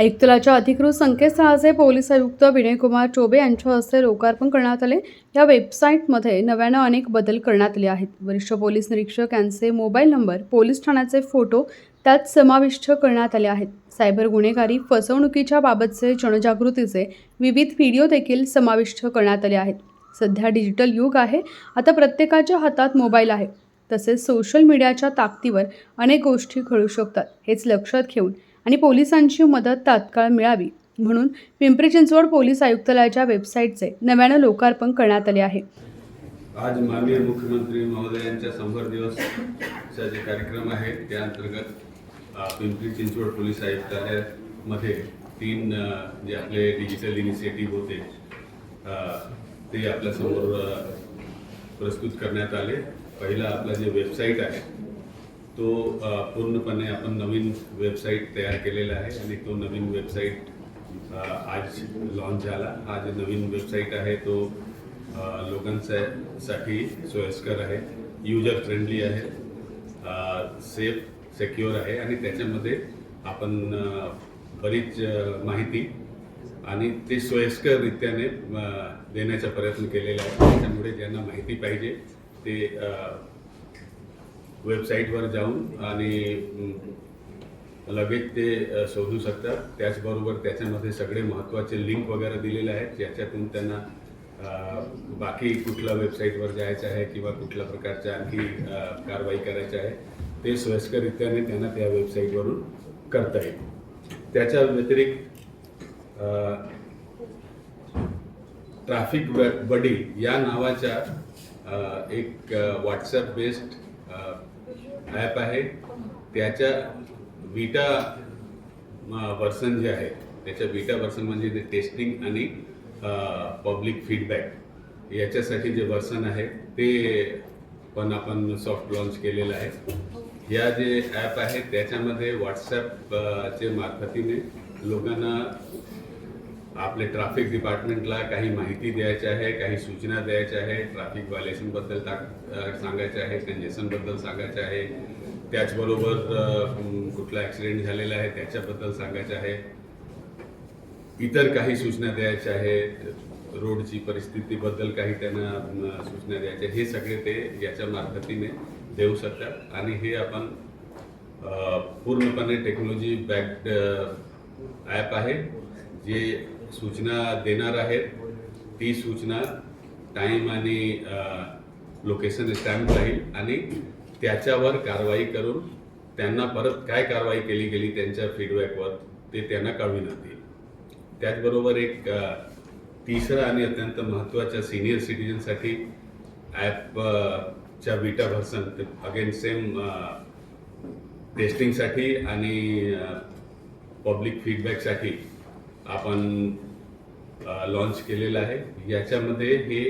आयुक्तालयाच्या अधिकृत संकेतस्थळाचे पोलीस आयुक्त विनयकुमार चोबे यांच्या हस्ते लोकार्पण करण्यात आले. या वेबसाईटमध्ये नव्यानं अनेक बदल करण्यात आले आहेत. वरिष्ठ पोलीस निरीक्षक यांचे मोबाईल नंबर पोलीस ठाण्याचे फोटो त्यात समाविष्ट करण्यात आले आहेत. सायबर गुन्हेगारी फसवणुकीच्या बाबतचे जनजागृतीचे विविध व्हिडिओ देखील समाविष्ट करण्यात आले आहेत. सध्या डिजिटल युग आहे. आता प्रत्येकाच्या हातात मोबाईल आहे. तसेच सोशल मीडियाच्या ताकदीवर अनेक गोष्टी घडू शकतात. हेच लक्षात घेऊन आणि पोलिसांची मदत तात्काळ मिळावी म्हणून पिंपरी चिंचवड पोलीस आयुक्तालयाच्या वेबसाईटचे नव्यानं लोकार्पण करण्यात आले आहे. आज माननीय मुख्यमंत्री महोदयांच्या शंभर दिवसचा जे कार्यक्रम आहे. त्या अंतर्गत पिंपरी चिंचवड पोलीस आयुक्तालयामध्ये तीन जे आपले डिजिटल इनिशिएटिव्ह होते ते आपल्यासमोर प्रस्तुत करण्यात आले. पहिला आपला जे वेबसाईट आहे तो पूर्णपणे आपण नवीन वेबसाईट तयार केलेला आहे आणि तो नवीन वेबसाईट आज लॉन्च झाला. हा जे नवीन वेबसाईट आहे तो लोकांसाठी सोयीस्कर आहे युजर फ्रेंडली आहे सेफ सेक्युअर आहे आणि त्याच्यामध्ये आपण बरीच माहिती आणि ते सोयस्कररित्याने देण्याचा प्रयत्न केलेला आहे. त्याच्यामुळे ज्यांना माहिती पाहिजे ते वेबसाईटवर जाऊन आणि लगेच ते शोधू शकतात. त्याचबरोबर त्याच्यामध्ये सगळे महत्त्वाचे लिंक वगैरे दिलेले आहेत ज्याच्यातून त्यांना बाकी कुठल्या वेबसाईटवर जायचं आहे किंवा कुठल्या प्रकारच्या आणखी कारवाई करायची आहे ते सोयीस्कररित्याने त्यांना त्या वेबसाईटवरून करता येईल. त्याच्या व्यतिरिक्त ट्राफिक ट्रॅफिक बडी या नावाच्या एक व्हॉट्सॲप बेस्ड ॲप आहे. त्याच्या विटा वर्सन जे आहे त्याच्या विटा वर्सन म्हणजे ते टेस्टिंग आणि पब्लिक फीडबॅक याच्यासाठी जे वर्सन आहे ते पण आपण सॉफ्ट लॉन्च केलेलं आहे. या जे ॲप आहे त्याच्यामध्ये व्हॉट्सॲप चे मार्फतीने लोकांना आपले ट्रॅफिक डिपार्टमेंटला काही माहिती द्यायची आहे काही सूचना द्यायच्या आहे ट्रॅफिक व्हायलेशनबद्दल ताक सांगायचे सांगायचं आहे कंजेशनबद्दल सांगायचं आहे. त्याचबरोबर कुठला ॲक्सिडेंट झालेला आहे त्याच्याबद्दल सांगायचं आहे. इतर काही सूचना द्यायच्या आहेत रोडची परिस्थितीबद्दल काही त्यांना सूचना द्यायच्या हे सगळे ते याच्या मार्फतीने देऊ शकतात. आणि हे आपण पूर्णपणे टेक्नॉलॉजी बॅक्ड ॲप आहे जे सूचना देणार आहेत. ती सूचना टाईम आणि लोकेशन स्टॅम्प राहील आणि त्याच्यावर कारवाई करून त्यांना परत काय कारवाई केली गेली त्यांच्या फीडबॅकवर ते त्यांना कळविण्यात येईल. त्याचबरोबर एक तिसरा आणि अत्यंत महत्त्वाच्या सिनियर सिटीजनसाठी ॲपच्या विटा व्हर्सन ते अगेन सेम टेस्टिंगसाठी आणि पब्लिक फीडबॅकसाठी आपण लॉन्च केलेलं आहे. याच्यामध्ये हे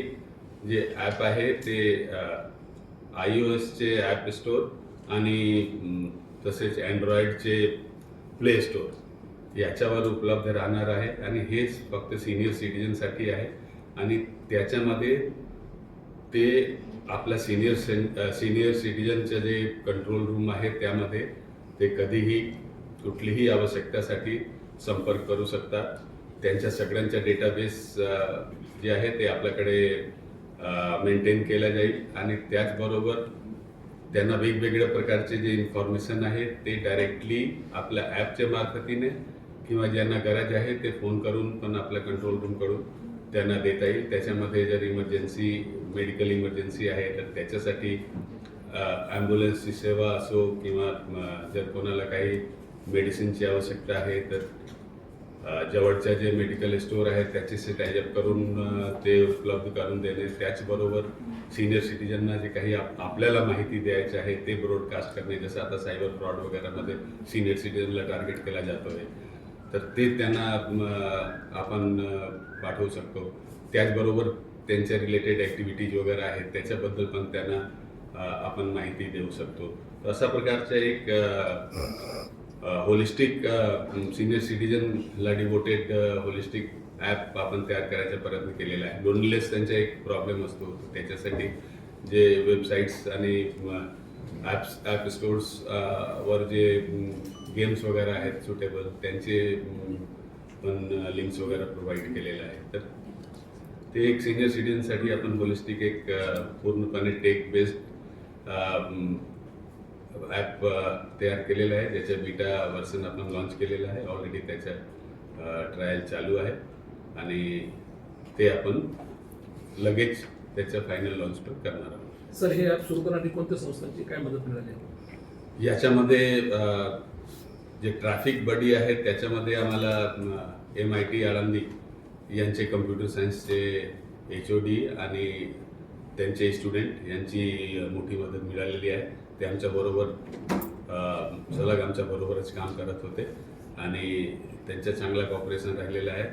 जे ॲप आहे ते आय ओ एसचे ॲप स्टोअर आणि तसेच अँड्रॉइडचे प्ले स्टोअर याच्यावर उपलब्ध राहणार आहे. आणि हेच फक्त सिनियर सिटीजनसाठी आहे. आणि त्याच्यामध्ये ते आपल्या सिनियर सें सिनियर सिटीजनचं जे कंट्रोल रूम आहे त्यामध्ये ते कधीही कुठलीही आवश्यकतासाठी संपर्क करू शकतात त्यांच्या सगळ्यांच्या डेटाबेस जे आहे ते आपल्याकडे मेंटेन केल्या जाईल. आणि त्याचबरोबर त्यांना वेगवेगळ्या प्रकारचे जे इन्फॉर्मेशन आहे ते डायरेक्टली आपल्या ॲपच्या मार्फतीने किंवा ज्यांना गरज आहे ते फोन करून पण आपल्या कंट्रोल रूमकडून त्यांना देता येईल. त्याच्यामध्ये जर इमर्जन्सी मेडिकल इमर्जन्सी आहे तर त्याच्यासाठी ॲम्ब्युलन्सची सेवा असो किंवा जर कोणाला काही मेडिसिनची आवश्यकता आहे तर जवळच्या जे मेडिकल स्टोअर आहेत त्याचे टायअप करून ते उपलब्ध करून देणे. त्याचबरोबर सिनियर सिटीजनना जे काही आप आपल्याला माहिती द्यायची आहे ते ब्रॉडकास्ट करणे. जसं आता सायबर फ्रॉड वगैरेमध्ये सिनियर सिटीजनला टार्गेट केला जातो आहे तर ते त्यांना आपण पाठवू शकतो. त्याचबरोबर त्यांच्या रिलेटेड ॲक्टिव्हिटीज वगैरे आहेत त्याच्याबद्दल पण त्यांना आपण माहिती देऊ शकतो. अशा प्रकारचं एक होलिस्टिक सिनियर सिटीजनला डिवोटेड होलिस्टिक ॲप आपण तयार करायचा प्रयत्न केलेला आहे. लोनलेस त्यांचा एक प्रॉब्लेम असतो त्याच्यासाठी. जे वेबसाईट्स आणि ॲप्स ॲप स्टोर्स वर जे गेम्स वगैरे आहेत सुटेबल त्यांचे पण लिंक्स वगैरे प्रोव्हाइड केलेलं आहे तर ते एक सिनियर सिटीजनसाठी आपण होलिस्टिक एक पूर्णपणे टेक बेस्ड ॲप तयार केलेलं आहे. ज्याच्या बीटा वर्सन आपण लॉन्च केलेलं आहे. ऑलरेडी त्याच्या ट्रायल चालू आहे. आणि ते आपण लगेच त्याचं फायनल लॉन्च पण करणार आहोत. सर हे ॲप सुरू करण्यासाठी कोणत्या संस्थांची काय मदत मिळाली? याच्यामध्ये अ, जे ट्रॅफिक बडी आहेत त्याच्यामध्ये आम्हाला एम आय टी आळंदी यांचे कम्प्युटर सायन्सचे एच ओ डी आणि त्यांचे स्टुडंट यांची मोठी मदत मिळालेली आहे. ते आमच्याबरोबर सलग आमच्याबरोबरच काम करत होते आणि त्यांचं चांगलं कॉपरेशन राहिलेलं आहे.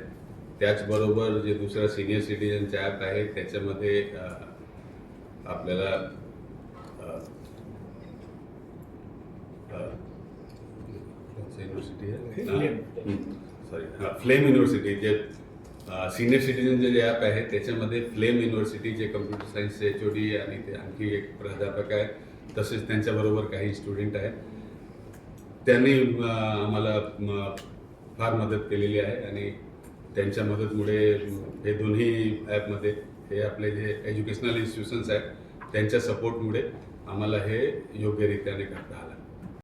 त्याचबरोबर जे दुसरं सिनियर सिटीजनचं ॲप आहे त्याच्यामध्ये आपल्याला युनिव्हर्सिटी सॉरी. हां फ्लेम युनिव्हर्सिटी जे सिनियर सिटीजनचे जे ॲप आहे त्याच्यामध्ये फ्लेम युनिव्हर्सिटी जे कम्प्युटर सायन्सचे एच ओ डी आणि ते आणखी एक प्राध्यापक आहेत. तसेच त्यांच्याबरोबर काही स्टुडंट आहेत. त्यांनी आम्हाला फार मदत केलेली आहे आणि त्यांच्या मदतमुळे हे दोन्ही ॲपमध्ये हे आपले जे एज्युकेशनल इन्स्टिट्यूशन्स आहेत त्यांच्या सपोर्टमुळे आम्हाला हे योग्यरित्याने करता आलं.